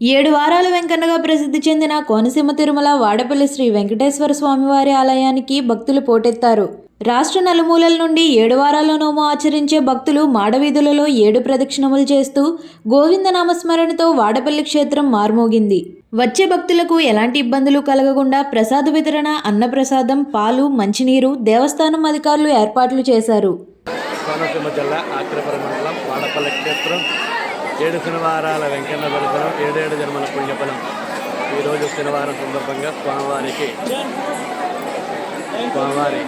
ఏడు వారాల వెంకన్నగా ప్రసిద్ధి చెందిన కోనసీమ తిరుమల వాడపల్లి శ్రీ వెంకటేశ్వర స్వామివారి ఆలయానికి భక్తులు పోటెత్తారు. రాష్ట్ర నలుమూలల నుండి ఏడు వారాల నోము ఆచరించే భక్తులు మాడవీధులలో ఏడు ప్రదక్షిణములు చేస్తూ గోవింద నామస్మరణతో వాడపల్లి క్షేత్రం మార్మోగింది. వచ్చే భక్తులకు ఎలాంటి ఇబ్బందులు కలగకుండా ప్రసాద వితరణ అన్నప్రసాదం పాలు మంచినీరు దేవస్థానం అధికారులు ఏర్పాట్లు చేశారు. కోనసీమ జిల్లా వాడపల్లి క్షేత్రం ఏడు శనివారాల వెంకన్న దర్శనం ఏడేడు జన్మల పుణ్యఫలం. ఈరోజు శనివారం సందర్భంగా స్వామివారికి స్వామివారి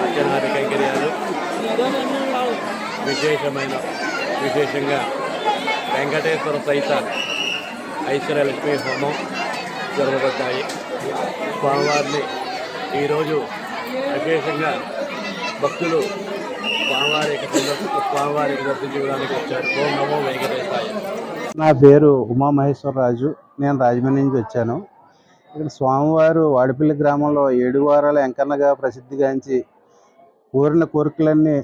సత్యనారాయణ కైంకర్యాలు విశేషమైన విశేషంగా వెంకటేశ్వర సహిత ఐశ్వర్యలక్ష్మి హోమం జరగబడ్డాయి. స్వామివారిని ఈరోజు విశేషంగా భక్తులు స్వామివారికి సందర్శ స్వామివారికి వచ్చారు ఓం నమో వెంకటేశాయ నా పేరు ఉమామహేశ్వరరాజు. నేను రాజమండ్రి నుంచి వచ్చాను. ఇక్కడ స్వామివారు వాడిపల్లి గ్రామంలో ఏడు వారాల వెంకన్నగా ప్రసిద్ధిగాంచి కోరిన కోరికలన్నీ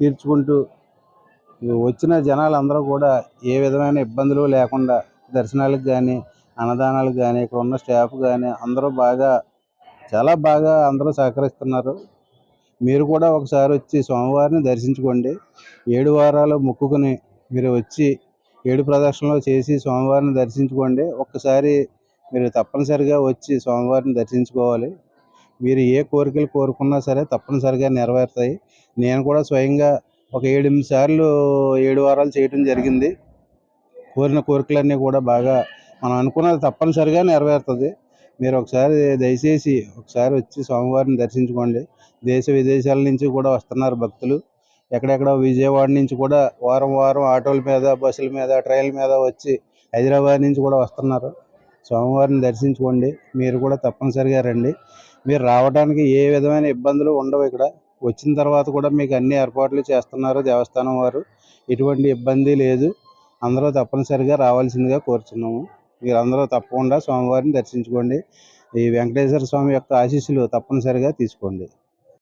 తీర్చుకుంటూ వచ్చిన జనాలందరూ కూడా ఏ విధమైన ఇబ్బందులు లేకుండా దర్శనాలకు కానీ అన్నదానాలకు కానీ ఇక్కడ ఉన్న స్టాఫ్ కానీ అందరూ బాగా చాలా బాగా అందరూ సహకరిస్తున్నారు. మీరు కూడా ఒకసారి వచ్చి స్వామివారిని దర్శించుకోండి. ఏడు వారాలు మొక్కుకుని మీరు వచ్చి ఏడు ప్రదక్షిణలు చేసి స్వామివారిని దర్శించుకోండి. ఒక్కసారి మీరు తప్పనిసరిగా వచ్చి స్వామివారిని దర్శించుకోవాలి. మీరు ఏ కోరికలు కోరుకున్నా సరే తప్పనిసరిగా నెరవేరుతాయి. నేను కూడా స్వయంగా ఒక ఏడెనిమిది సార్లు ఏడు వారాలు చేయడం జరిగింది. కోరిన కోరికలన్నీ కూడా బాగా మనం అనుకున్నది తప్పనిసరిగా నెరవేరుతుంది. మీరు ఒకసారి దయచేసి ఒకసారి వచ్చి స్వామివారిని దర్శించుకోండి. దేశ విదేశాల నుంచి కూడా వస్తున్నారు భక్తులు. ఎక్కడెక్కడ విజయవాడ నుంచి కూడా వారం వారం ఆటోల మీద బస్సుల మీద ట్రైన్ మీద వచ్చి హైదరాబాద్ నుంచి కూడా వస్తున్నారు. స్వామివారిని దర్శించుకోండి. మీరు కూడా తప్పనిసరిగా రండి. మీరు రావడానికి ఏ విధమైన ఇబ్బందులు ఉండవు ఇక్కడ. వచ్చిన తర్వాత కూడా మీకు అన్ని ఏర్పాట్లు చేస్తున్నారు దేవస్థానం వారు. ఎటువంటి ఇబ్బంది లేదు. అందరూ తప్పనిసరిగా రావాల్సిందిగా కోరుచున్నాము. మీరందరూ తప్పకుండా స్వామివారిని దర్శించుకోండి. ఈ వెంకటేశ్వర స్వామి యొక్క ఆశీస్సులు తప్పనిసరిగా తీసుకోండి.